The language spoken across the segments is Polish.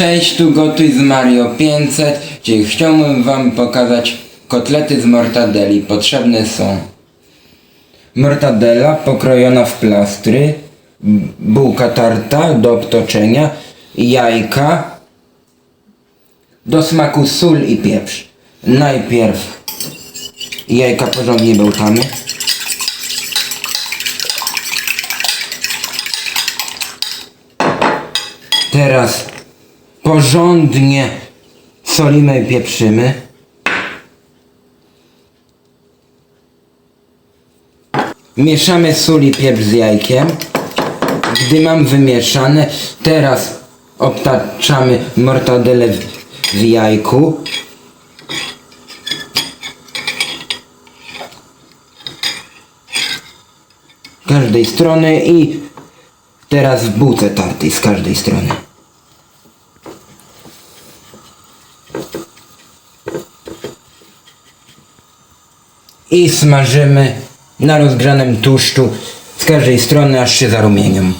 Cześć, tu Gotuj z Mario 500. Dzisiaj chciałbym wam pokazać kotlety z mortadeli. Potrzebne są mortadela pokrojona w plastry, bułka tarta do obtoczenia, jajka, do smaku sól i pieprz. Najpierw jajka porządnie bełtamy. Teraz porządnie solimy i pieprzymy. Mieszamy sól i pieprz z jajkiem. Gdy mam wymieszane, teraz obtaczamy mortadelę w, w jajku. Z każdej strony i teraz w bułce tartej z każdej strony. I smażymy na rozgrzanym tłuszczu z każdej strony aż się zarumienią.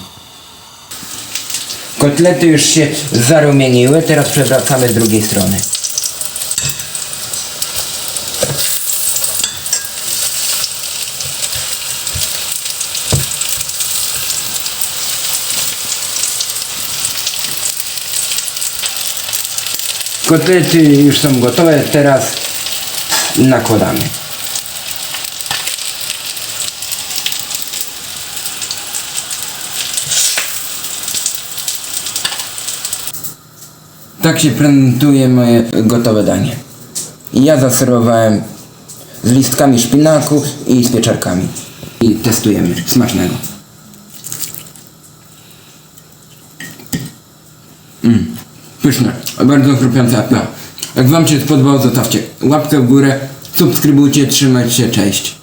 Kotlety już się zarumieniły, teraz przewracamy z drugiej strony. Kotlety już są gotowe, teraz nakładamy. Tak się prezentuje moje gotowe danie. Ja zaserwowałem z listkami szpinaku i z pieczarkami. I testujemy. Smacznego. Mm, pyszne. Bardzo chrupiące. Jak wam się spodobało, zostawcie łapkę w górę, subskrybujcie, trzymajcie się, cześć.